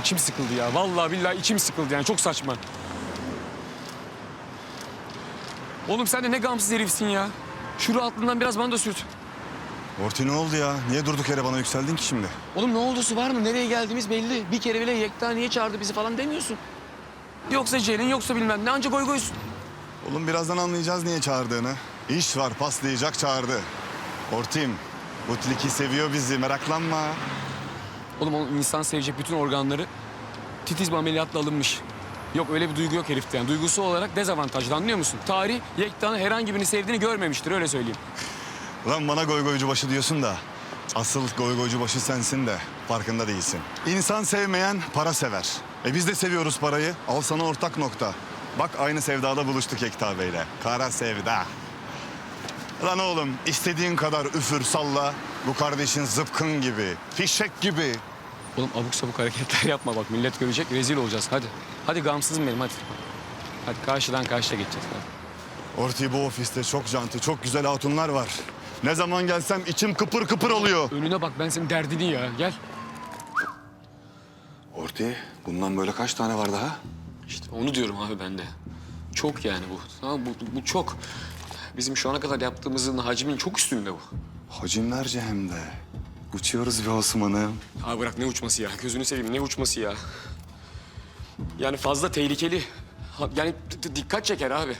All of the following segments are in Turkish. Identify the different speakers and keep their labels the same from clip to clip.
Speaker 1: içim sıkıldı ya. Vallahi billahi içim sıkıldı yani çok saçma. Oğlum sen de ne gamsız herifsin ya. Şuru aklından biraz bana da sürt.
Speaker 2: Orti ne oldu ya? Niye durduk yere bana yükseldin ki şimdi?
Speaker 1: Oğlum ne oldusu var mı? Nereye geldiğimiz belli. Bir kere bile Yekta niye çağırdı bizi falan demiyorsun. Yoksa Celin yoksa bilmem ne ancak goy goysun.
Speaker 2: Oğlum birazdan anlayacağız niye çağırdığını. İş var paslayacak çağırdı. Ortim, bu tilki seviyor bizi meraklanma.
Speaker 1: Oğlum onun insan sevecek bütün organları titiz bir ameliyatla alınmış. Yok öyle bir duygu yok herifte yani. Duygusu olarak dezavantajlı anlıyor musun? Tarih Yekta'nın herhangi birini sevdiğini görmemiştir öyle söyleyeyim.
Speaker 2: Lan bana goy goycu başı diyorsun da asıl goy goycu başı sensin de farkında değilsin. İnsan sevmeyen para sever. E biz de seviyoruz parayı. Al sana ortak nokta. Bak aynı sevdada buluştuk Ekta Bey'le. Kara sevda. Lan oğlum istediğin kadar üfür salla. Bu kardeşin zıpkın gibi, fişek gibi.
Speaker 1: Oğlum abuk sabuk hareketler yapma bak millet görecek rezil olacağız hadi. Hadi gamsızım benim hadi. Hadi karşıdan karşıya geçeceğiz hadi.
Speaker 2: Orti bu ofiste çok canti, çok güzel hatunlar var. Ne zaman gelsem içim kıpır kıpır oluyor.
Speaker 1: Önüne bak ben senin derdini ya gel.
Speaker 2: Orti bundan böyle kaç tane var daha?
Speaker 1: İşte onu diyorum abi ben de. Çok yani bu. Tamam bu, bu çok. Bizim şu ana kadar yaptığımızın hacmin çok üstünde bu.
Speaker 2: Hacimlerce hem de. Uçuyoruz be Osman'ım.
Speaker 1: Abi bırak ne uçması ya. Gözünü seveyim ne uçması ya. Yani fazla tehlikeli. Ha- Yani d- d- dikkat çeker abi.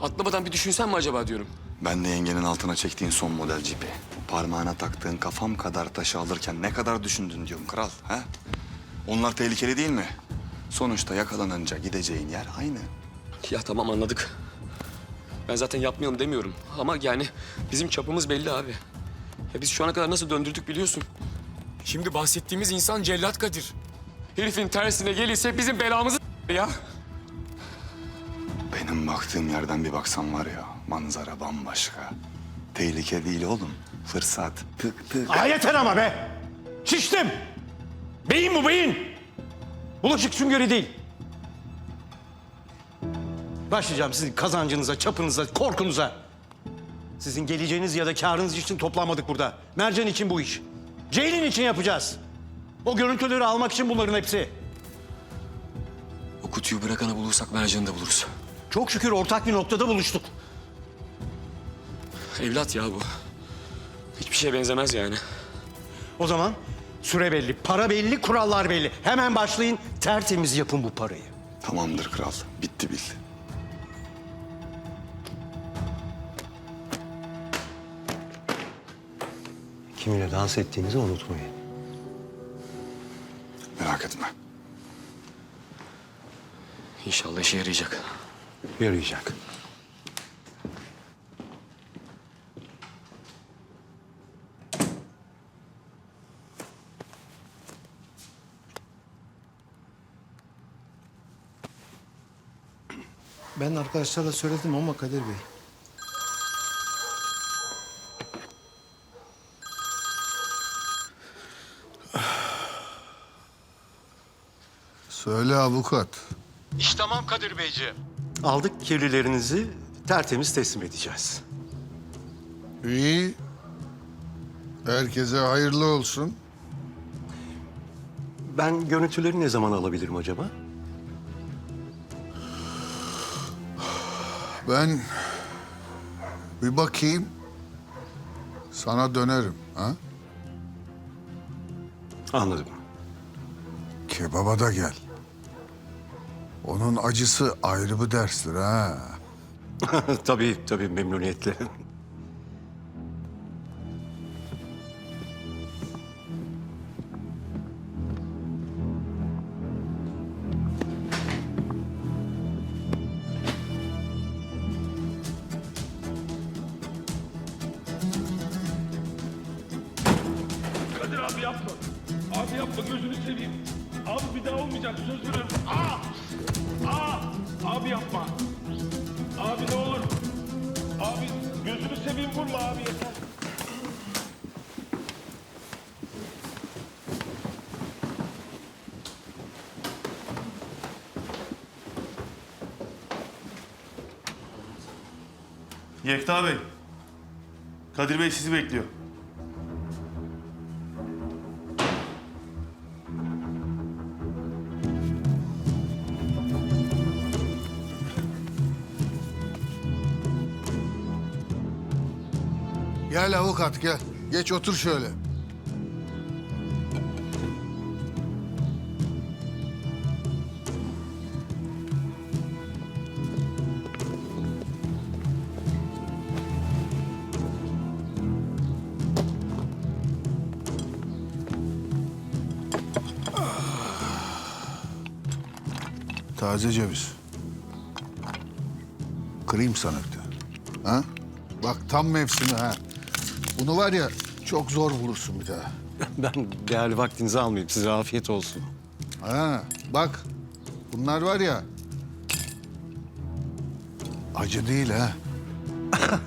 Speaker 1: Atlamadan bir düşünsen mi acaba diyorum.
Speaker 2: Ben de yengenin altına çektiğin son model cipi. Parmağına taktığın kafam kadar taşı alırken ne kadar düşündün diyorum kral. Ha? Onlar tehlikeli değil mi? Sonuçta yakalanınca gideceğin yer aynı.
Speaker 1: Ya tamam anladık. Ben zaten yapmayalım demiyorum. Ama yani bizim çapımız belli abi. Ya biz şu ana kadar nasıl döndürdük biliyorsun. Şimdi bahsettiğimiz insan Cellat Kadir. Herifin tersine gelirse bizim belamızı ya.
Speaker 2: Benim baktığım yerden bir baksan var ya manzara bambaşka. Tehlike değil oğlum. Fırsat. Tık tık.
Speaker 3: Aa, yeter ama be! Şiştim! Beyin bu beyin! Bulaşık süngeri değil. Başlayacağım sizin kazancınıza, çapınıza, korkunuza. Sizin geleceğiniz ya da karınız için toplanmadık burada. Mercan için bu iş. Ceylin için yapacağız. O görüntüleri almak için bunların hepsi.
Speaker 1: O kutuyu bırakanı bulursak Mercan'ı da buluruz.
Speaker 3: Çok şükür ortak bir noktada buluştuk.
Speaker 1: Evlat ya bu. Hiçbir şeye benzemez yani.
Speaker 3: O zaman süre belli, para belli, kurallar belli. Hemen başlayın, tertemiz yapın bu parayı.
Speaker 2: Tamamdır kral. Bitti bil.
Speaker 3: Kiminle dans ettiğinizi unutmayın.
Speaker 2: Merak etme.
Speaker 1: İnşallah işe yarayacak.
Speaker 3: Yarayacak.
Speaker 4: Ben arkadaşlarla söyledim ama Kadir Bey.
Speaker 5: Söyle avukat.
Speaker 3: İş tamam Kadir Beyciğim. Aldık kirlilerinizi tertemiz teslim edeceğiz.
Speaker 5: İyi. Herkese hayırlı olsun.
Speaker 3: Ben görüntüleri ne zaman alabilirim acaba?
Speaker 5: Ben bir bakayım. Sana dönerim. Ha?
Speaker 3: Anladım.
Speaker 5: Kebaba da gel. Onun acısı ayrı bir derstir ha.
Speaker 3: tabii tabii memnuniyetle.
Speaker 6: Kadir abi yapma. Abi yapma gözünü seveyim. Abi bir daha olmayacak söz veriyorum. Aa! Aa! Abi yapma. Abi ne olur. Abi gözünü seveyim vurma abi yeter.
Speaker 7: Yekta Bey. Kadir Bey sizi bekliyor.
Speaker 5: Gel avukat gel. Geç otur şöyle. Taze ceviz. Kırayım tane. Ha? Bak tam mevsimi ha. Bunu var ya çok zor bulursun bir daha.
Speaker 3: Ben değerli vaktinizi almayayım. Size afiyet olsun.
Speaker 5: Ha, bak bunlar var ya acı değil ha.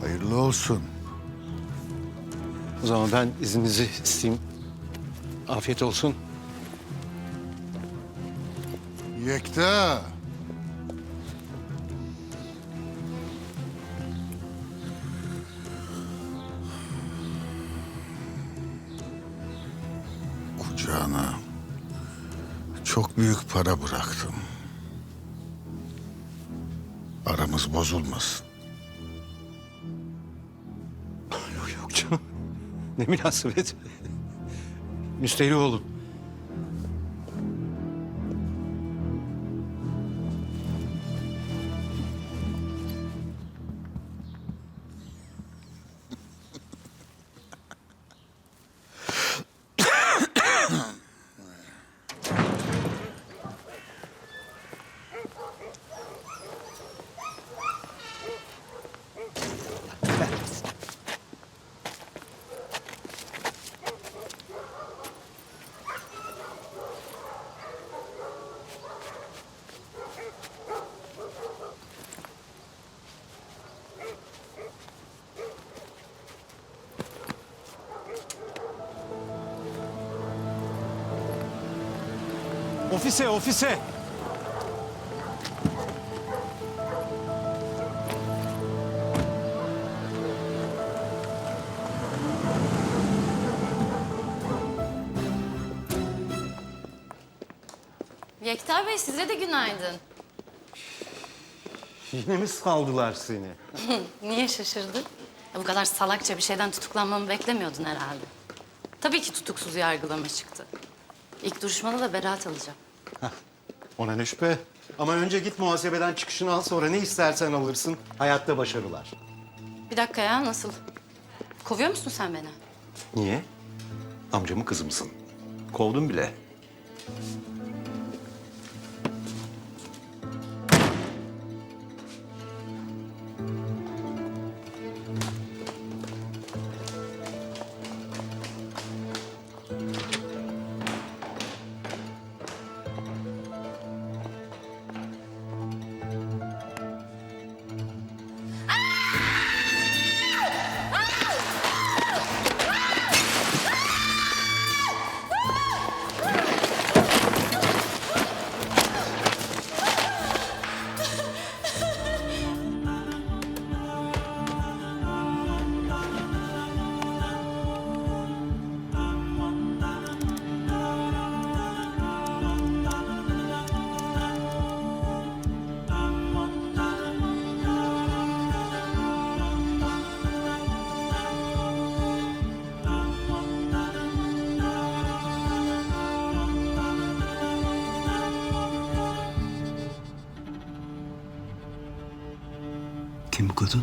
Speaker 5: Hayırlı olsun.
Speaker 3: O zaman ben izninizi isteyeyim. Afiyet olsun.
Speaker 5: Yekta. Kucağına çok büyük para bıraktım. Aramız bozulmasın.
Speaker 3: Ne münasebet. Müstehli olun. Ofise, ofise.
Speaker 8: Yekta Bey size de günaydın.
Speaker 3: Yine mi saldılar seni?
Speaker 8: Niye şaşırdın? Ya bu kadar salakça bir şeyden tutuklanmamı beklemiyordun herhalde. Tabii ki tutuksuz yargılama çıktı. İlk duruşmada da beraat alacağım.
Speaker 3: Ona ne şüphe. Ama önce git muhasebeden çıkışını al sonra ne istersen alırsın. Hayatta başarılar.
Speaker 8: Bir dakika ya nasıl? Kovuyor musun sen beni?
Speaker 3: Niye? Amcamın kızı mısın? Kovdum bile.
Speaker 9: Kim bu kadın?